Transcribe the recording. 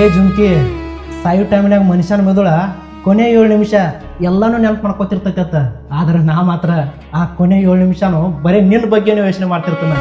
ಏ ಜುಮ್ಕಿ, ಸಾಯೋ ಟೈಮ್ನಾಗ ಮನುಷ್ಯನ ಮೆದುಳ ಕೊನೆ ಏಳು ನಿಮಿಷ ಎಲ್ಲಾನು ನೆನಪು ಮಾಡ್ಕೊತಿರ್ತೈತೆ ಆದ್ರೆ ನಾ ಮಾತ್ರ ಆ ಕೊನೆ ಏಳು ನಿಮಿಷನೂ ಬರೀ ನಿನ್ನ ಬಗ್ಗೆನೇ ಯೋಚನೆ ಮಾಡ್ತಿರ್ತಾನೆ.